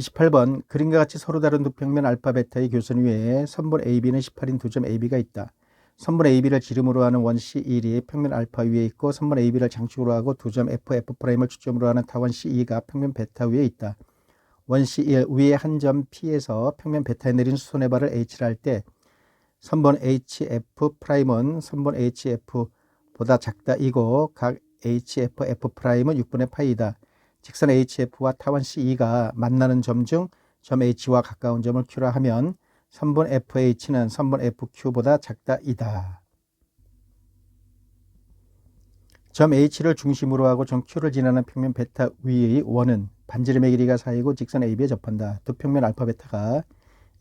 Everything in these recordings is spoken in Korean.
28번 그림과 같이 서로 다른 두 평면 알파 베타의 교선 위에 선분 AB는 18인 두 점 AB가 있다. 선분 AB를 지름으로 하는 원 C1이 평면 알파 위에 있고 선분 AB를 장축으로 하고 두 점 F, F'을 추점으로 하는 타원 C2가 평면 베타 위에 있다. 원 C1 위에 한 점 P에서 평면 베타에 내린 수선의 발을 H를 할때 선분 HF'은 선분 HF보다 작다 이고 각 HF, F'은 6분의 파이다. 직선 HF와 타원 CE가 만나는 점 중 점 H와 가까운 점을 Q라 하면 선분 FH는 선분 FQ보다 작다 이다. 점 H를 중심으로 하고 점 Q를 지나는 평면 베타 위의 원은 반지름의 길이가 4이고 직선 AB에 접한다. 두 평면 알파 베타가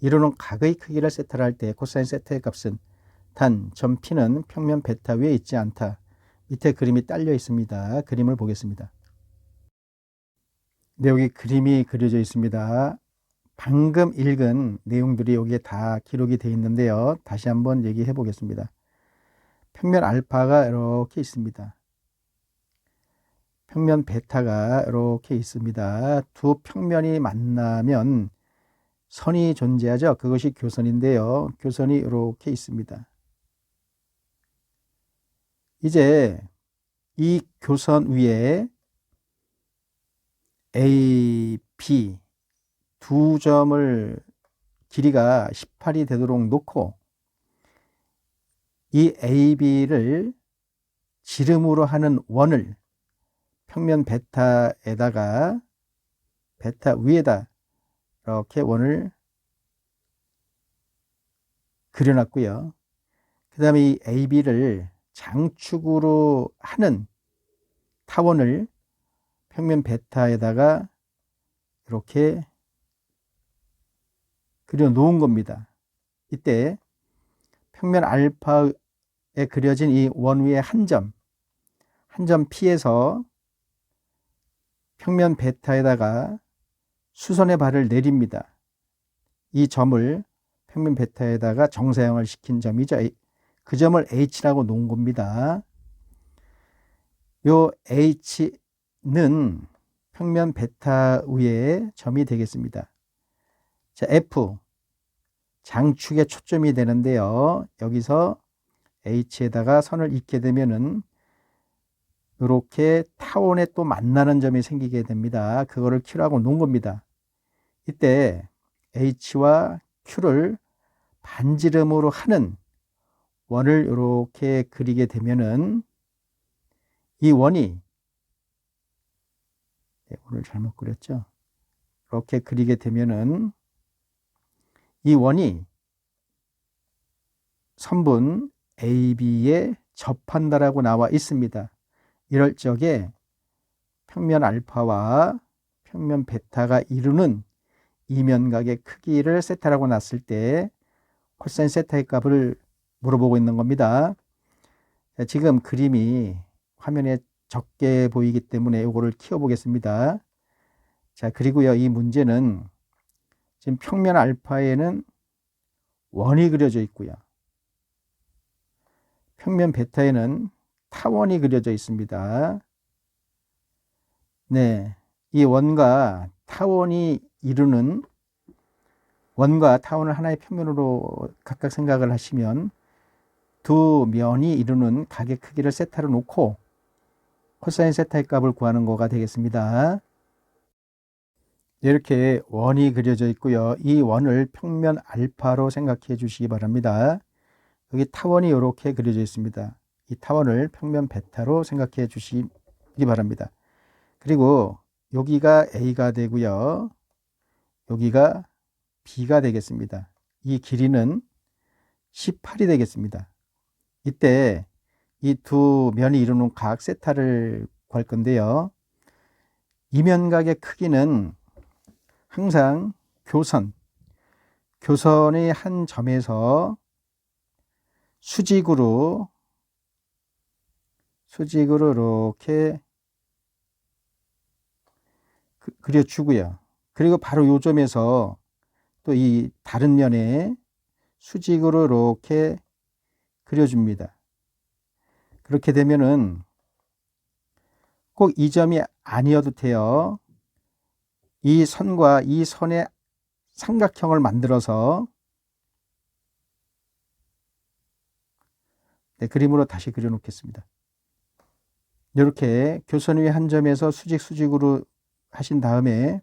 이루는 각의 크기를 세타를 할 때 코사인 세타의 값은 단 점 P는 평면 베타 위에 있지 않다. 밑에 그림이 딸려 있습니다. 그림을 보겠습니다. 네, 여기 그림이 그려져 있습니다. 방금 읽은 내용들이 여기에 다 기록이 되어 있는데요. 다시 한번 얘기해 보겠습니다. 평면 알파가 이렇게 있습니다. 평면 베타가 이렇게 있습니다. 두 평면이 만나면 선이 존재하죠. 그것이 교선인데요. 교선이 이렇게 있습니다. 이제 이 교선 위에 A, B 두 점을 길이가 18이 되도록 놓고 이 AB를 지름으로 하는 원을 평면 베타에다가 베타 위에다 이렇게 원을 그려놨고요. 그 다음에 이 AB를 장축으로 하는 타원을 평면 베타에다가 이렇게 그려 놓은 겁니다. 이때 평면 알파에 그려진 이 원 위에 한 점, 한 점 P에서 평면 베타에다가 수선의 발을 내립니다. 이 점을 평면 베타에다가 정사형을 시킨 점이죠. 그 점을 H라고 놓은 겁니다. 요 H 는 평면 베타 위에 점이 되겠습니다. 자, F 장축의 초점이 되는데요. 여기서 H에다가 선을 잇게 되면은 이렇게 타원에 또 만나는 점이 생기게 됩니다. 그거를 Q라고 놓은 겁니다. 이때 H와 Q를 반지름으로 하는 원을 이렇게 그리게 되면은 이 원이 네, 오늘 잘못 그렸죠? 이렇게 그리게 되면은 이 원이 선분 AB에 접한다라고 나와 있습니다. 이럴 적에 평면 알파와 평면 베타가 이루는 이면각의 크기를 세타라고 놨을 때 코사인 세타의 값을 물어보고 있는 겁니다. 지금 그림이 화면에 적게 보이기 때문에 이거를 키워보겠습니다. 자, 그리고요, 이 문제는 지금 평면 알파에는 원이 그려져 있고요. 평면 베타에는 타원이 그려져 있습니다. 네. 이 원과 타원이 이루는 원과 타원을 하나의 평면으로 각각 생각을 하시면 두 면이 이루는 각의 크기를 세타로 놓고 코사인 세타의 값을 구하는 거가 되겠습니다. 이렇게 원이 그려져 있고요. 이 원을 평면 알파로 생각해 주시기 바랍니다. 여기 타원이 이렇게 그려져 있습니다. 이 타원을 평면 베타로 생각해 주시기 바랍니다. 그리고 여기가 A가 되고요. 여기가 B가 되겠습니다. 이 길이는 18이 되겠습니다. 이때 이 두 면이 이루는 각 세타를 구할 건데요. 이면각의 크기는 항상 교선, 교선의 한 점에서 수직으로 수직으로 이렇게 그, 그려주고요. 그리고 바로 요 점에서 또 이 다른 면에 수직으로 이렇게 그려줍니다. 그렇게 되면은 꼭 이 점이 아니어도 돼요. 이 선과 이 선의 삼각형을 만들어서 네, 그림으로 다시 그려놓겠습니다. 이렇게 교선 위의 한 점에서 수직 수직으로 하신 다음에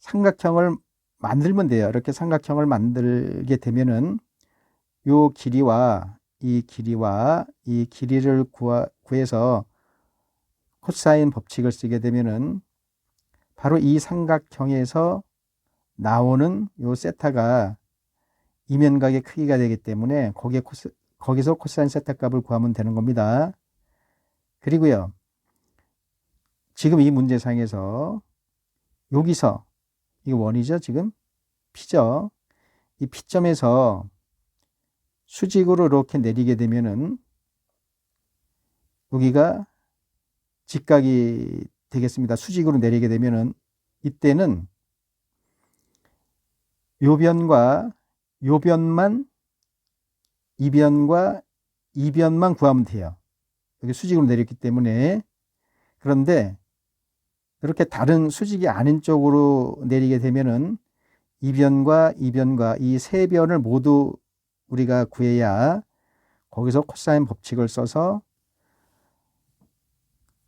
삼각형을 만들면 돼요. 이렇게 삼각형을 만들게 되면은 요 길이와 이 길이와 이 길이를 구하, 구해서 코사인 법칙을 쓰게 되면은 바로 이 삼각형에서 나오는 요 세타가 이면각의 크기가 되기 때문에 거기에 코스, 거기서 코사인 세타 값을 구하면 되는 겁니다. 그리고요. 지금 이 문제상에서 여기서 이게 원이죠, 지금? P죠. 이 P점에서 수직으로 이렇게 내리게 되면은 여기가 직각이 되겠습니다. 수직으로 내리게 되면은 이때는 요 변과 요 변만 이 변과 이 변만 구하면 돼요. 여기 수직으로 내렸기 때문에 그런데 이렇게 다른 수직이 아닌 쪽으로 내리게 되면은 이 변과 이 변과 이 세 변을 모두 우리가 구해야 거기서 코사인 법칙을 써서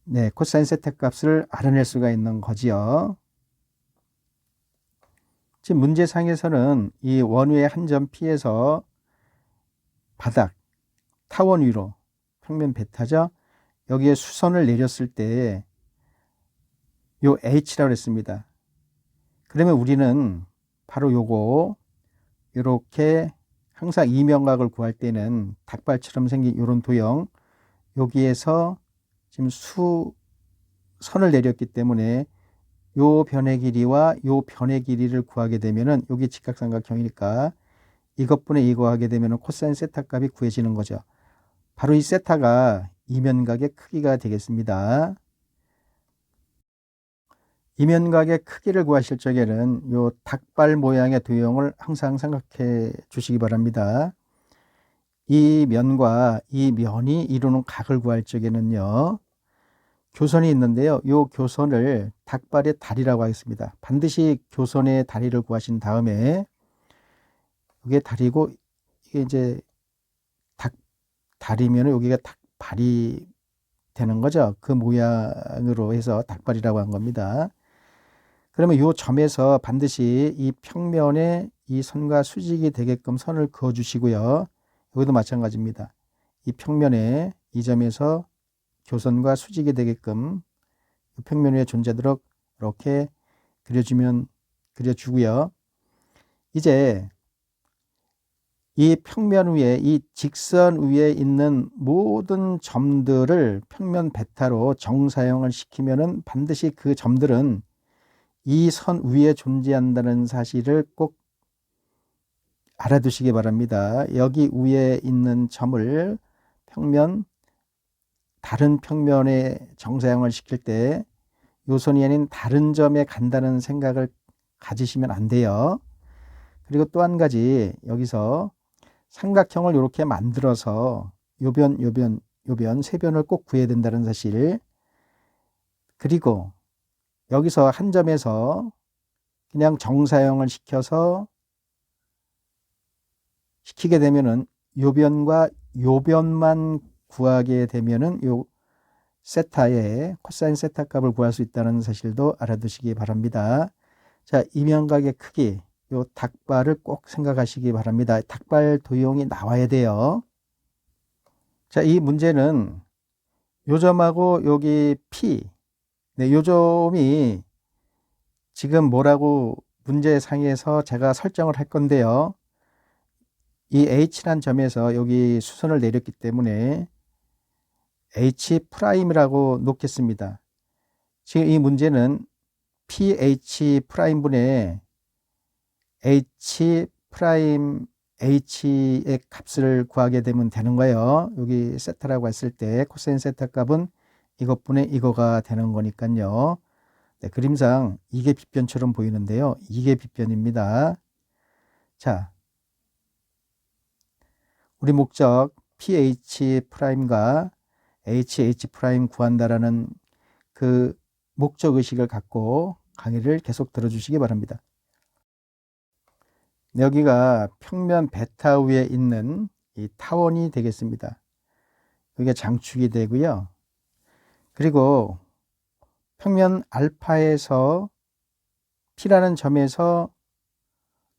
네, 코사인 세타 값을 알아낼 수가 있는 거지요. 지금 문제상에서는 이 원위의 한점 P에서 바닥, 타원 위로 평면 베타죠. 여기에 수선을 내렸을 때 요 H라고 했습니다. 그러면 우리는 바로 요거 이렇게 항상 이명각을 구할 때는 닭발처럼 생긴 이런 도형 여기에서 지금 수 선을 내렸기 때문에 요 변의 길이와 요 변의 길이를 구하게 되면은 여기 직각삼각형이니까 이것분의 이거 하게 되면은 코사인 세타 값이 구해지는 거죠. 바로 이 세타가 이면각의 크기가 되겠습니다. 이면각의 크기를 구하실 적에는 요 닭발 모양의 도형을 항상 생각해 주시기 바랍니다. 이 면과 이 면이 이루는 각을 구할 적에는요. 교선이 있는데요. 요 교선을 닭발의 다리라고 하겠습니다. 반드시 교선의 다리를 구하신 다음에 이게 다리고 이게 이제 닭 다리면 여기가 닭발이 되는 거죠. 그 모양으로 해서 닭발이라고 한 겁니다. 그러면 요 점에서 반드시 이 평면에 이 선과 수직이 되게끔 선을 그어 주시고요. 여기도 마찬가지입니다. 이 평면에 이 점에서 교선과 수직이 되게끔 평면 위에 존재하도록 이렇게 그려주면 그려주고요. 이제 이 평면 위에 이 직선 위에 있는 모든 점들을 평면 베타로 정사형을 시키면은 반드시 그 점들은 이 선 위에 존재한다는 사실을 꼭 알아두시기 바랍니다. 여기 위에 있는 점을 평면 다른 평면에 정사형을 시킬 때 요선이 아닌 다른 점에 간다는 생각을 가지시면 안 돼요. 그리고 또 한 가지 여기서 삼각형을 이렇게 만들어서 요변, 요변, 요변 세 변을 꼭 구해야 된다는 사실. 그리고 여기서 한 점에서 그냥 정사형을 시켜서 시키게 되면은 요변과 요변만 구하게 되면은 요 세타의 코사인 세타 값을 구할 수 있다는 사실도 알아두시기 바랍니다. 자, 이면각의 크기, 요 닭발을 꼭 생각하시기 바랍니다. 닭발 도형이 나와야 돼요. 자, 이 문제는 요 점하고 여기 P, 네, 요 점이 지금 뭐라고 문제상에서 제가 설정을 할 건데요. 이 H란 점에서 여기 수선을 내렸기 때문에 H 프라임이라고 놓겠습니다. 지금 이 문제는 PH 프라임 분의 H 프라임 H의 값을 구하게 되면 되는 거예요. 여기 세타라고 했을 때 코사인 세타 값은 이것분의 이거가 되는 거니까요. 네, 그림상 이게 빗변처럼 보이는데요. 이게 빗변입니다. 자, 우리 목적 pH 프라임과 HH 프라임 구한다라는 그 목적 의식을 갖고 강의를 계속 들어주시기 바랍니다. 네, 여기가 평면 베타 위에 있는 이 타원이 되겠습니다. 여기가 장축이 되고요. 그리고 평면 알파에서 P라는 점에서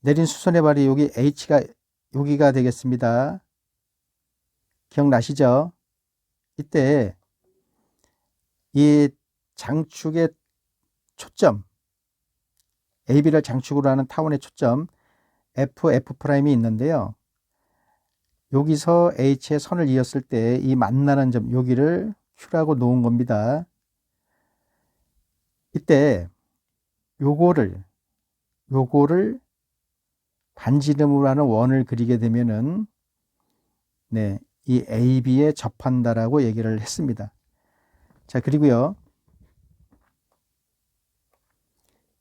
내린 수선의 발이 여기 H가 여기가 되겠습니다. 기억나시죠? 이때 이 장축의 초점 AB를 장축으로 하는 타원의 초점 F, F'이 있는데요. 여기서 H의 선을 이었을 때 이 만나는 점 여기를 Q라고 놓은 겁니다. 이때 요거를 요거를 반지름으로 하는 원을 그리게 되면은 네, 이 AB에 접한다라고 얘기를 했습니다. 자, 그리고요.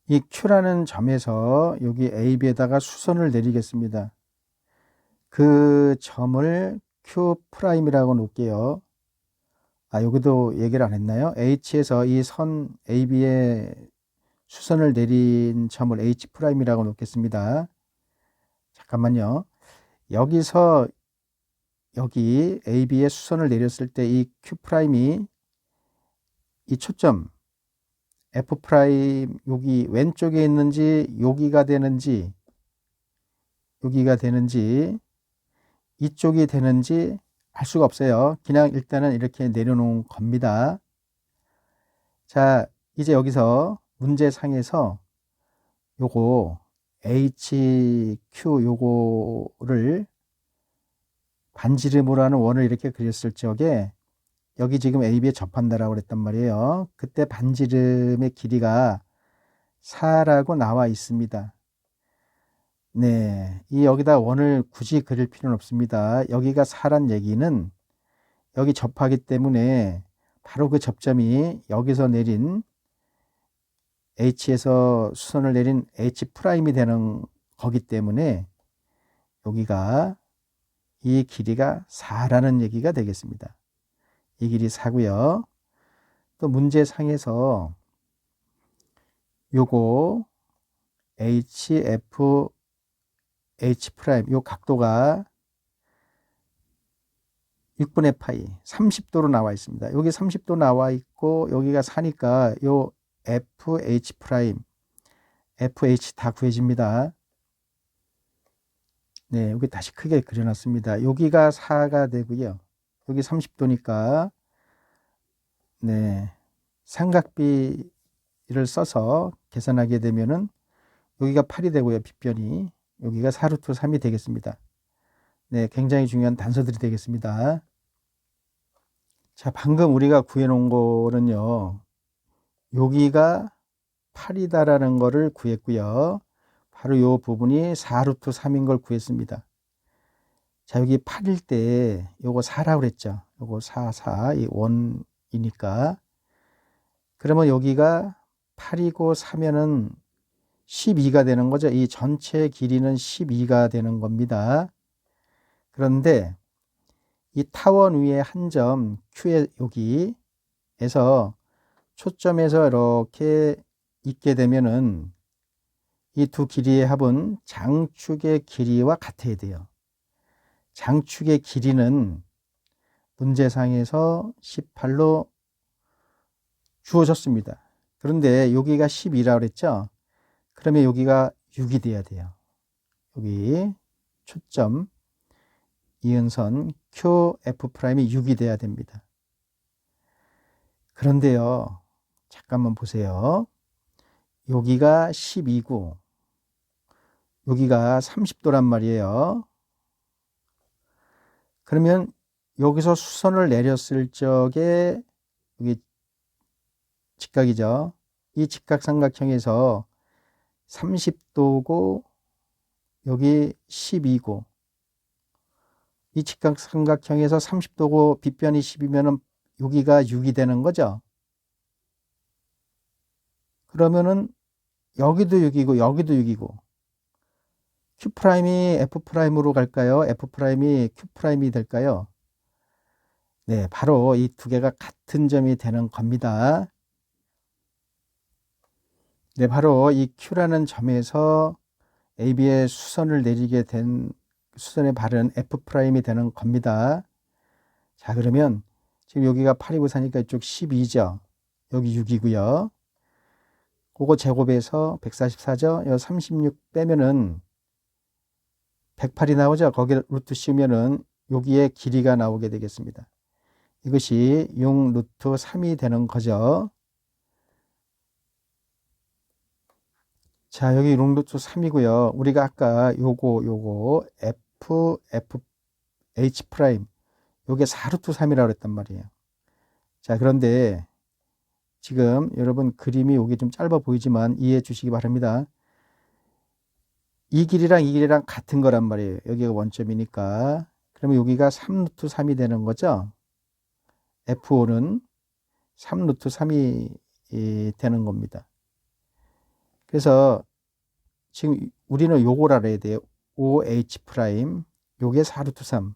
이 Q라는 점에서 여기 AB에다가 수선을 내리겠습니다. 그 점을 Q'이라고 놓을게요. 아, 여기도 얘기를 안 했나요? H에서 이 선 AB에 수선을 내린 점을 H'이라고 놓겠습니다. 잠깐만요. 여기서 여기 AB에 수선을 내렸을 때 이 Q'이 이 초점 F 프라임 여기 왼쪽에 있는지 여기가 되는지 여기가 되는지 이쪽이 되는지 알 수가 없어요. 그냥 일단은 이렇게 내려놓은 겁니다. 자, 이제 여기서 문제상에서 요거 HQ 요거를 반지름으로 하는 원을 이렇게 그렸을 적에 여기 지금 AB에 접한다라고 그랬단 말이에요. 그때 반지름의 길이가 4라고 나와 있습니다. 네. 이 여기다 원을 굳이 그릴 필요는 없습니다. 여기가 4란 얘기는 여기 접하기 때문에 바로 그 접점이 여기서 내린 H에서 수선을 내린 H'이 되는 거기 때문에 여기가 이 길이가 4라는 얘기가 되겠습니다. 이 길이 4고요. 또 문제상에서 요거 HF H 프라임 요 각도가 6분의 파이 30도로 나와 있습니다. 여기 30도 나와 있고 여기가 4니까 요 FH 프라임 FH 다 구해집니다. 네, 여기 다시 크게 그려놨습니다. 여기가 4가 되고요. 여기 30도니까 네, 삼각비를 써서 계산하게 되면은 여기가 8이 되고요. 빗변이 여기가 4루트 3이 되겠습니다. 네, 굉장히 중요한 단서들이 되겠습니다. 자, 방금 우리가 구해 놓은 거는요. 여기가 8이다라는 거를 구했고요. 바로 이 부분이 4루트 3인 걸 구했습니다. 자, 여기 8일 때 요거 4라고 그랬죠. 요거 4, 4, 이 원이니까. 그러면 여기가 8이고 4면은 12가 되는 거죠. 이 전체 길이는 12가 되는 겁니다. 그런데 이 타원 위에 한 점 Q에 여기에서 초점에서 이렇게 있게 되면은 이 두 길이의 합은 장축의 길이와 같아야 돼요. 장축의 길이는 문제상에서 18로 주어졌습니다. 그런데 여기가 12라고 그랬죠? 그러면 여기가 6이 돼야 돼요. 여기 초점 이은선 QF'이 6이 돼야 됩니다. 그런데요. 잠깐만 보세요. 여기가 12고 여기가 30도란 말이에요. 그러면 여기서 수선을 내렸을 적에 여기 직각이죠. 이 직각삼각형에서 30도고 여기 12고 이 직각 삼각형에서 30도고 빗변이 10이면 여기가 6이 되는 거죠. 그러면은 여기도 6이고 여기도 6이고 Q 프라임이 F 프라임으로 갈까요? F 프라임이 Q 프라임이 될까요? 네, 바로 이 두 개가 같은 점이 되는 겁니다. 네, 바로 이 Q라는 점에서 AB의 수선을 내리게 된 수선의 발은 F'이 되는 겁니다. 자, 그러면 지금 여기가 8이고 사니까 이쪽 12죠. 여기 6이고요. 그거 제곱해서 144죠. 여 36 빼면은 108이 나오죠. 거기 루트 씌우면은 여기에 길이가 나오게 되겠습니다. 이것이 6 루트 3이 되는 거죠. 자, 여기 6 루트 3이고요. 우리가 아까 요거 요거 F F H 프라임 요게 4 루트 3이라고 그랬단 말이에요. 자, 그런데 지금 여러분 그림이 여기 좀 짧아 보이지만 이해해 주시기 바랍니다. 이 길이랑 이 길이랑 같은 거란 말이에요. 여기가 원점이니까. 그러면 여기가 3루트 3이 되는 거죠. F5는 3루트 3이 되는 겁니다. 그래서 지금 우리는 요걸 알아야 돼요. OH 프라임. 요게 4루트 3.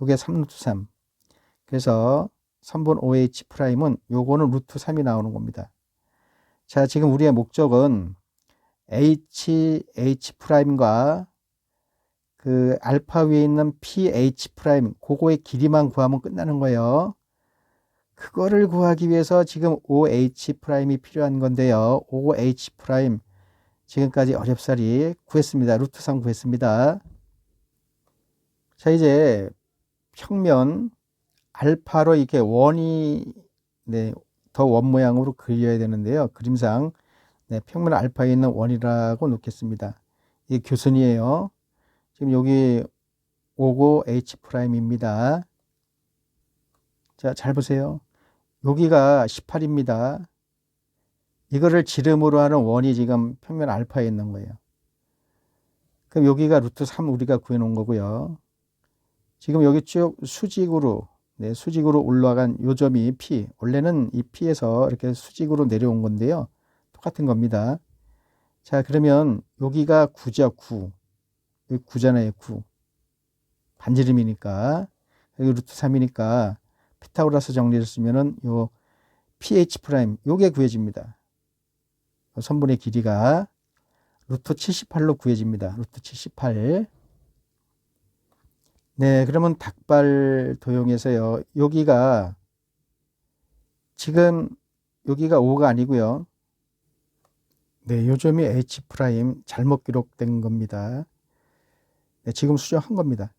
요게 3루트 3. 그래서 3번 OH 프라임은 요거는 루트 3이 나오는 겁니다. 자, 지금 우리의 목적은 H, H 프라임과 그 알파 위에 있는 PH 프라임, 그거의 길이만 구하면 끝나는 거예요. 그거를 구하기 위해서 지금 OH 프라임이 필요한 건데요. OH 프라임 지금까지 어렵사리 구했습니다. 루트 3 구했습니다. 자, 이제 평면 알파로 이렇게 원이 네, 더 원 모양으로 그려야 되는데요. 그림상 네, 평면 알파에 있는 원이라고 놓겠습니다. 이게 교선이에요. 지금 여기 5고 H 프라임입니다. 자, 잘 보세요. 여기가 18입니다. 이거를 지름으로 하는 원이 지금 평면 알파에 있는 거예요. 그럼 여기가 루트 3 우리가 구해 놓은 거고요. 지금 여기 쭉 수직으로 네, 수직으로 올라간 요점이 P. 원래는 이 P에서 이렇게 수직으로 내려온 건데요. 똑같은 겁니다. 자, 그러면 여기가 9죠, 9. 여기 9잖아요, 9. 반지름이니까. 여기 루트 3이니까 피타고라스 정리를 쓰면은 요 pH 프라임 요게 구해집니다. 선분의 길이가 루트 78로 구해집니다. 루트 78. 네, 그러면 닭발 도형에서요. 여기가 지금 여기가 5가 아니고요. 네, 요점이 H 프라임 잘못 기록된 겁니다. 네, 지금 수정한 겁니다.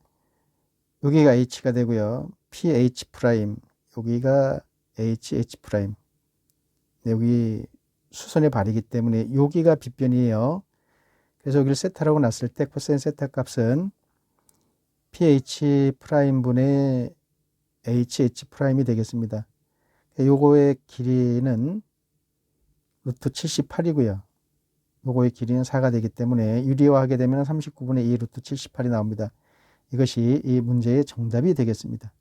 여기가 H가 되고요. PH 프라임 여기가 HH 프라임 네, 여기 수선의 발이기 때문에 여기가 빗변이에요. 그래서 여기를 세타라고 놨을 때 코사인 세타 값은 pH 프라임 분의 HH 프라임이 되겠습니다. 요거의 길이는 루트 78이고요. 요거의 길이는 4가 되기 때문에 유리화하게 되면 39분의 2 루트 78이 나옵니다. 이것이 이 문제의 정답이 되겠습니다.